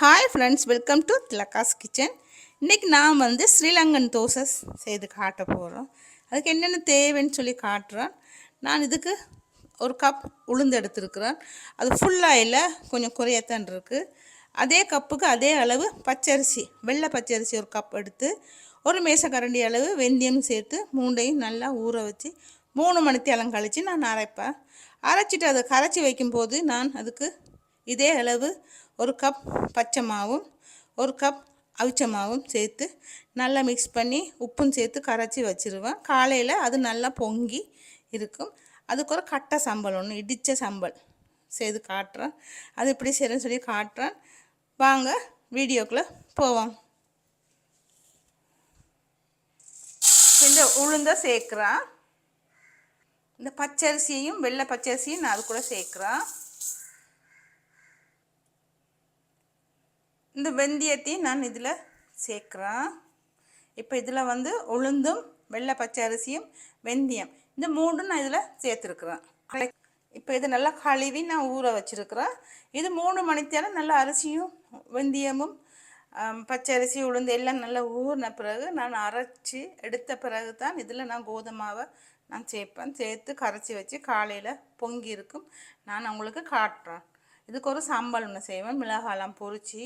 Hi friends welcome to Thilaka's kitchen இன்றைக்கி நான் வந்து ஸ்ரீலங்கன் தோசை செய்து காட்ட போகிறோம் அதுக்கு என்னென்ன தேவைன்னு சொல்லி காட்டுறேன். நான் இதுக்கு ஒரு கப் உளுந்து எடுத்துருக்குறேன். அது ஃபுல்லாக இல்லை கொஞ்சம் குறையத்தான் இருக்குது அதே கப்புக்கு அதே அளவு பச்சரிசி வெள்ளை பச்சரிசி ஒரு கப் எடுத்து ஒரு மேசக்கரண்டி அளவு வெந்தயம் சேர்த்து மூண்டையும் நல்லா ஊற வச்சு மூணு மணித்தேலம் கழித்து நான் அரைப்பேன். அரைச்சிட்டு அதை கரைச்சி வைக்கும்போது நான் அதுக்கு இதே அளவு ஒரு கப் பச்சை மாவும் ஒரு கப் அவிச்ச மாவும் சேர்த்து நல்லா மிக்ஸ் பண்ணி உப்பும் சேர்த்து கரைச்சி வச்சுருவேன். காலையில் அது நல்லா பொங்கி இருக்கும். அதுக்கு ஒரு கட்டை சம்பல் ஒன்று இடித்த சம்பல் செய்து காட்டுறேன். அது எப்படி செய்கிறேன்னு சொல்லி காட்டுறேன். வாங்க வீடியோக்குள்ளே போவோம். இந்த உளுந்த சேர்க்குறான். இந்த பச்சரிசியையும் வெள்ளை பச்சரிசியும் நான் அது கூட சேர்க்குறேன். இந்த வெந்தயத்தையும் நான் இதில் சேர்க்குறேன். இப்போ இதில் வந்து உளுந்தும் வெள்ளை பச்சை அரிசியும் வெந்தயம். இந்த மூணும் நான் இதில் சேர்த்துருக்குறேன். இப்போ இது நல்லா கழுவி நான் ஊற வச்சுருக்குறேன். இது மூணு மணித்தேரம் நல்லா அரிசியும் வெந்தயமும் பச்சை அரிசி உளுந்து எல்லாம் நல்லா ஊறின பிறகு நான் அரைச்சி எடுத்த பிறகு தான் இதில் நான் கோதுமாவை நான் சேர்ப்பேன். சேர்த்து கரைச்சி வச்சு காலையில் பொங்கி இருக்கும். நான் உங்களுக்கு காட்டுறேன். இதுக்கு ஒரு சம்பல் ஒன்று செய்வேன். மிளகாலாம் பொறிச்சி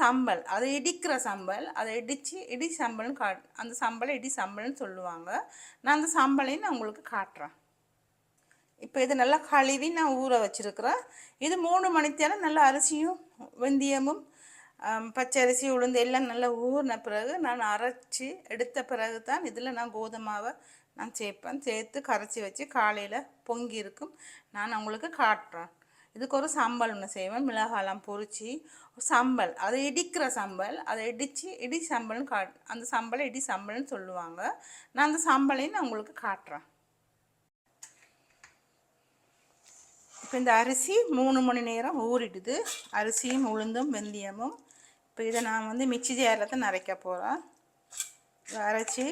சம்பல். அதை இடிக்கிற சம்பல் அதை இடித்து இடி சம்பல்னு கா அந்த சம்பளை இடி சம்பல்னு சொல்லுவாங்க. நான் அந்த சம்பளையும் நான் உங்களுக்கு காட்டுறேன். இப்போ இது நல்லா கழுவி நான் ஊற வச்சுருக்குறேன். இது மூணு மணித்தேரம் நல்லா அரிசியும் வெந்தயமும் பச்சை அரிசி உளுந்து எல்லாம் நல்லா ஊறின பிறகு நான் அரைச்சி எடுத்த பிறகு தான் இதில் நான் கோதுமாவை நான் சேர்ப்பேன். சேர்த்து கரைச்சி வச்சு காலையில் பொங்கி இருக்கும். நான் உங்களுக்கு காட்டுறேன். இதுக்கு ஒரு சம்பல் ஒன்று செய்வேன். மிளகாலாம் பொறிச்சி சம்பல் அதை இடிக்கிற சம்பல் அதை இடித்து இடி சம்பல்னு கா அந்த சம்பளை இடி சம்பல்னு சொல்லுவாங்க. நான் அந்த சம்பளையும் நான் உங்களுக்கு காட்டுறேன். இப்போ இந்த அரிசி மூணு மணி நேரம் ஊறிடுது. அரிசியும் உளுந்தும் வெந்தயமும். இப்போ இதை நான் வந்து மிக்சி ஜாரில் தான் நரைக்க போகிறேன் அரைச்சி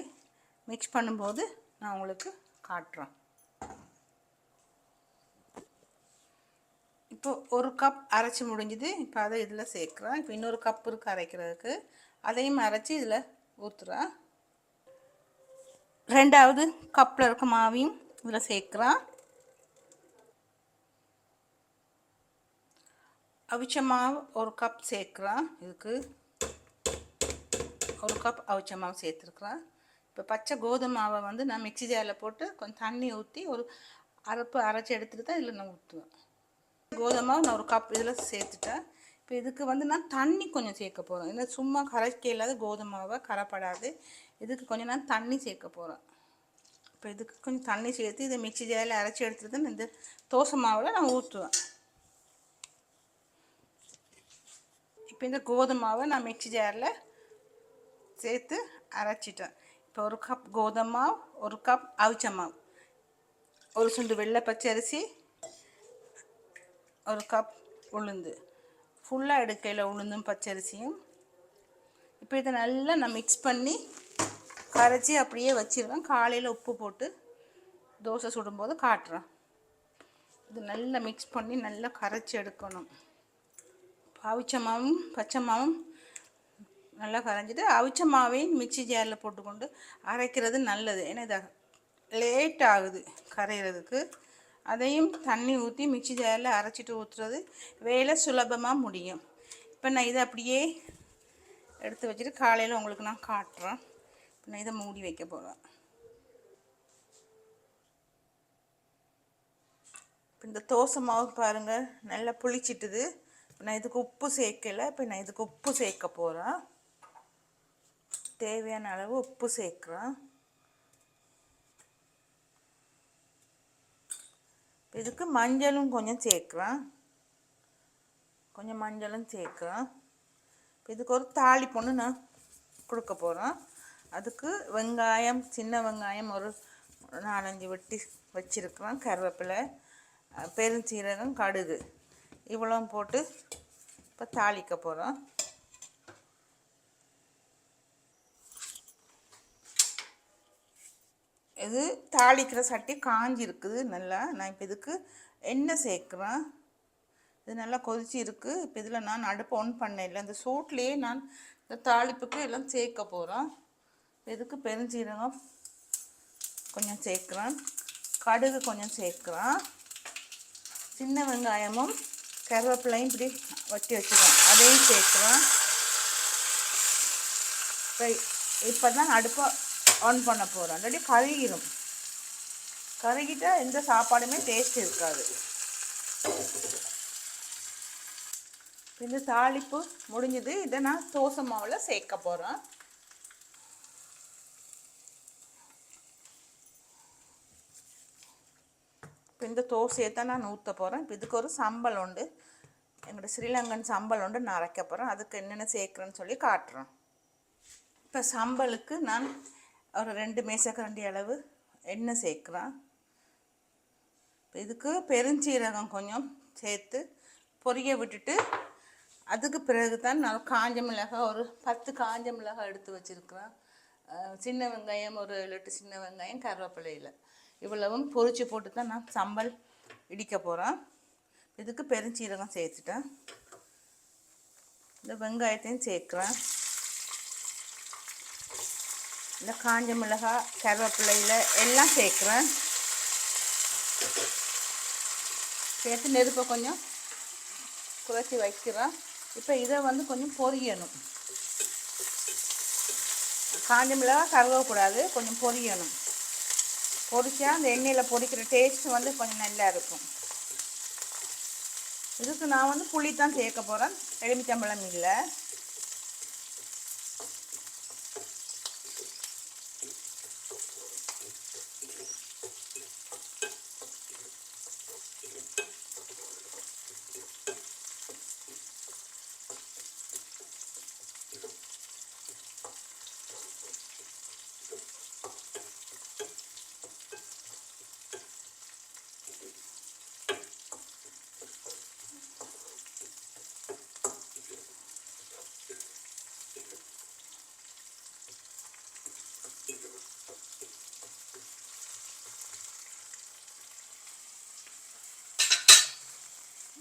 மிக்ஸ் பண்ணும்போது நான் உங்களுக்கு காட்டுறேன். இப்போ ஒரு கப் அரைச்சி முடிஞ்சுது. இப்போ அதை இதில் சேர்க்குறேன். இப்போ இன்னொரு கப் இருக்குது அரைக்கிறதுக்கு. அதையும் அரைச்சி இதில் ஊற்றுறேன் ரெண்டாவது கப்பில் இருக்க மாவையும் இதில் சேர்க்குறேன். அவிச்ச மாவு ஒரு கப் சேர்க்குறேன். இதுக்கு ஒரு கப் அவிச்ச மாவு சேர்த்துருக்குறேன். இப்போ பச்சை கோதுமை மாவை வந்து நான் மிக்சி ஜாரில் போட்டு கொஞ்சம் தண்ணி ஊற்றி ஒரு அரைப்பு அரைச்சி எடுத்துகிட்டு தான் இதில் நான் ஊற்றுவேன் கோதுமை நான் ஒரு கப் இதில் சேர்த்துட்டேன். இப்போ இதுக்கு வந்து நான் தண்ணி கொஞ்சம் சேர்க்க போகிறேன் இல்லை சும்மா கரைக்க இல்லாத கோதுமாவை கரைப்படாது. இதுக்கு கொஞ்சம் நான் தண்ணி சேர்க்க போகிறேன் இப்போ இதுக்கு கொஞ்சம் தண்ணி சேர்த்து இதை மிக்சி ஜாரில் அரைச்சி எடுத்துகிட்டு தான் இந்த தோசை மாவில் நான் ஊற்றுவேன் இப்போ இந்த கோதுமாவை நான் மிக்சி ஜாரில் சேர்த்து அரைச்சிட்டேன். இப்போ ஒரு கப் கோதுமாவு ஒரு கப் அவிச்ச மாவு. ஒரு சுண்டு வெள்ளை பச்சை அரிசி ஒரு கப் உளுந்து. ஃபுல்லாக எடுக்கையில் உளுந்தும் பச்சரிசியும். இப்போ இதை நல்லா நான் மிக்ஸ் பண்ணி கரைச்சி அப்படியே வச்சிருவேன். காலையில் உப்பு போட்டு தோசை சுடும்போது காட்டுறேன். இது நல்லா மிக்ஸ் பண்ணி நல்லா கரைச்சி எடுக்கணும். அவிச்ச மாவும் பச்சை மாவும் நல்லா கரைஞ்சிட்டு அவிச்ச மாவையும் மிக்சி ஜாரில் போட்டுக்கொண்டு அரைக்கிறது நல்லது. ஏன்னா இதை லேட் ஆகுது கரைகிறதுக்கு அதையும் தண்ணி ஊற்றி மிக்சி ஜாரில் அரைச்சிட்டு ஊற்றுறது வேலை சுலபமாக முடியும். இப்போ நான் இதை அப்படியே எடுத்து வச்சுட்டு காலையில் உங்களுக்கு நான் காட்டுறேன். இப்போ நான் இதை மூடி வைக்க போகிறேன் இப்போ இந்த தோசை மாவு பாருங்கள் நல்லா புளிச்சிட்டுது. இப்போ நான் இதுக்கு உப்பு சேர்க்கலை இப்போ நான் இதுக்கு உப்பு சேர்க்க போகிறேன் தேவையான அளவு உப்பு சேர்க்குறேன். இதுக்கு மஞ்சளும் கொஞ்சம் சேர்க்குறேன். கொஞ்சம் மஞ்சளும் சேர்க்குறேன். இதுக்கு ஒரு தாலி பொண்ணு நான் கொடுக்க போகிறேன் அதுக்கு வெங்காயம் சின்ன வெங்காயம் ஒரு நாலஞ்சு வெட்டி வச்சுருக்குறேன். கருவேப்பிலை பெருஞ்சீரகம் கடுகு. இவ்வளோ போட்டு இப்போ தாளிக்க போகிறோம் இது தாளிக்கிற சட்டி காஞ்சி இருக்குது நல்லா. நான் இப்போ இதுக்கு எண்ணெய் சேர்க்குறேன். இது நல்லா கொதிச்சு இருக்குது இப்போ இதில் நான் அடுப்பு ஆன் பண்ணேன். இல்லை இந்த சூட்லேயே நான் இந்த தாளிப்புக்கு எல்லாம் சேர்க்க போகிறேன் இதுக்கு பெருஞ்சீரகம் கொஞ்சம் சேர்க்குறேன். கடுகு கொஞ்சம் சேர்க்குறேன். சின்ன வெங்காயமும் கருவேப்பிலையும் இப்படி வட்டி வச்சுக்கிறேன். அதையும் சேர்க்குறேன். இப்போ இப்போ தான் அடுப்பை ஆன் பண்ண போகிறோம் இல்லாட்டி கருகிடும் கருகிட்டா எந்த சாப்பாடுமே டேஸ்ட் இருக்காது. இந்த தாளிப்பு முடிஞ்சது. இதை நான் தோசை மாவில் சேர்க்க போகிறேன் இப்போ இந்த தோசையை தான் நான் ஊற்ற போகிறேன் இப்போ இதுக்கு ஒரு சம்பல் உண்டு. எங்களோட ஸ்ரீலங்கன் சம்பல் உண்டு. நான் அரைக்க போகிறேன் அதுக்கு என்னென்ன சேர்க்குறேன்னு சொல்லி காட்டுறேன். இப்போ சம்பலுக்கு நான் ஒரு ரெண்டு மேசக்கரண்டி அளவு எண்ணெய் சேர்க்குறான் இதுக்கு பெருஞ்சீரகம் கொஞ்சம் சேர்த்து பொரிய விட்டுட்டு அதுக்கு பிறகு தான் நான் காஞ்ச மிளகாய் ஒரு பத்து காஞ்ச மிளகாய் எடுத்து வச்சுருக்கிறேன். சின்ன வெங்காயம் ஒரு லட்டு சின்ன வெங்காயம் கருவேப்பிலையில். இவ்வளவும் பொரித்து போட்டு தான் நான் சம்பல் இடிக்க போகிறேன் இதுக்கு பெருஞ்சீரகம் சேர்த்துட்டேன். இந்த வெங்காயத்தையும் சேர்க்குறேன். இந்த காஞ்ச மிளகாய் கருவேப்பிள்ளையில் எல்லாம் சேர்க்குறேன். சேர்த்து நெருப்பை கொஞ்சம் குறைச்சி வைக்கிறேன். இப்போ இதை வந்து கொஞ்சம் பொரியணும். காஞ்ச மிளகாய் கருவக்கூடாது கொஞ்சம் பொரியணும். பொரிச்சா அந்த எண்ணெயில் பொரிக்கிற டேஸ்ட் வந்து கொஞ்சம் நல்லா இருக்கும். இதுக்கு நான் வந்து புளி தான் சேர்க்க போகிறேன் எலுமிச்சம்பழம் இல்லை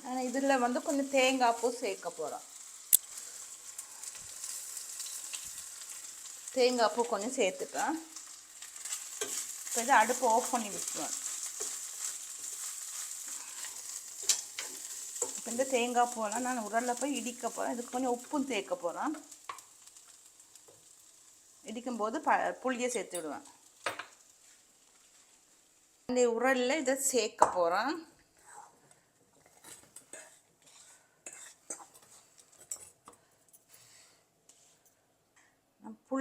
நான் இதில் வந்து கொஞ்சம் தேங்காய் பூ சேர்க்க போகிறோம் தேங்காய் பூ கொஞ்சம் சேர்த்துட்டேன் இப்போ இதை அடுப்பு ஆஃப் பண்ணி விட்டுருவேன். இப்போ இந்த தேங்காய் பூவெல்லாம் நான் உரலில் போய் இடிக்க போகிறேன் இதுக்கு கொஞ்சம் உப்பும் சேர்க்க போகிறேன் இடிக்கும்போது ப புளியை சேர்த்து விடுவேன். இந்த உரலில் இதை சேர்க்க போகிறேன்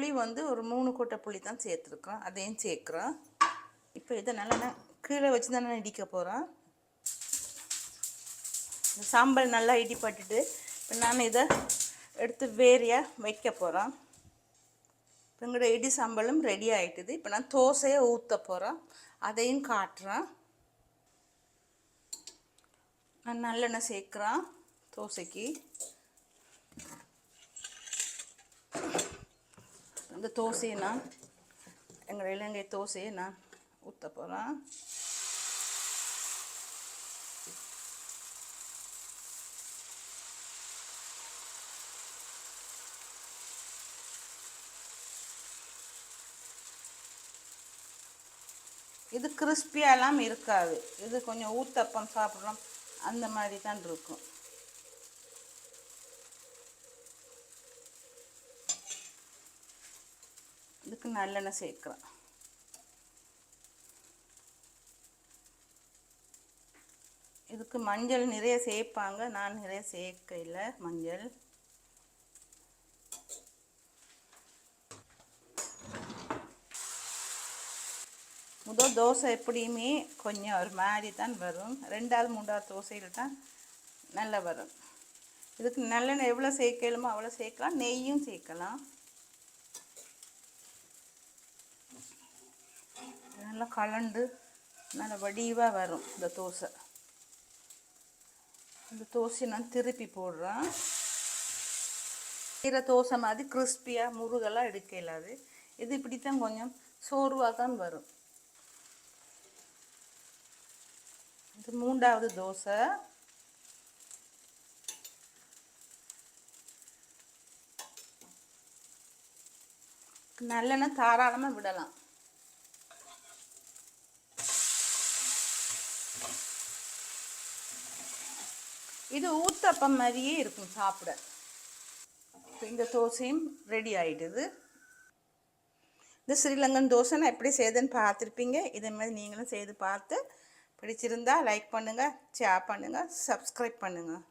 புளி வந்து ஒரு மூணு கூட்டை புளி தான் சேர்த்துருக்கோம். அதையும் சேர்க்குறோம். இப்போ இதை நல்லா நான் கீழே வச்சு தான் நான் இடிக்க போகிறோம் இந்த சாம்பல் நல்லா இடிப்பட்டுட்டு இப்போ நான் இதை எடுத்து வேரியாக வைக்க போகிறோம் இப்போ எங்களோட இடி சாம்பலும் ரெடி ஆகிட்டுது இப்போ நான் தோசையை ஊற்ற போகிறோம் அதையும் காட்டுறேன். நான் நல்லெண்ணெய் சேர்க்குறேன் தோசைக்கு. இந்த தோசையை நான் எங்கள் இலங்கை தோசையை நான் ஊற்ற போகிறேன் இது கிறிஸ்பியாலாம் இருக்காது. இது கொஞ்சம் ஊத்தப்பம் சாப்பிட்றோம் அந்த மாதிரி தான் இருக்கும் இதுக்கு நல்லெண்ணெய் சேர்க்குறேன். இதுக்கு மஞ்சள் நிறைய சேர்ப்பாங்க. நான் நிறைய சேர்க்க இல்லை மஞ்சள். முதல் தோசை எப்படியுமே கொஞ்சம் ஒரு மாதிரி தான் வரும். ரெண்டாவது மூன்றாவது தோசையில் தான் நல்லா வரும். இதுக்கு நல்லெண்ணெய் எவ்வளோ சேர்க்கலுமோ அவ்வளோ சேர்க்கலாம். நெய்யும் சேர்க்கலாம். நல்லா கலந்து நல்ல வடிவாக வரும் இந்த தோசை. இந்த தோசையை நான் திருப்பி போடுறேன். கீரை தோசை மாதிரி கிறிஸ்பியாக முருகெல்லாம் எடுக்க இல்லாது. இது இப்படி தான் கொஞ்சம் சோர்வாக தான் வரும். இது மூன்றாவது தோசை. நல்லெண்ணெய் தாராளமாக விடலாம். இது ஊத்தப்பம் மாதிரியே இருக்கும் சாப்பிட. இந்த தோசையும் ரெடி ஆகிடுது இந்த ஸ்ரீலங்கன் தோசை நான் எப்படி செய்யுதுன்னு பார்த்துருப்பீங்க. இதே மாதிரி நீங்களும் செய்து பார்த்து பிடிச்சிருந்தா லைக் பண்ணுங்கள் ஷேர் பண்ணுங்கள் சப்ஸ்கிரைப் பண்ணுங்கள்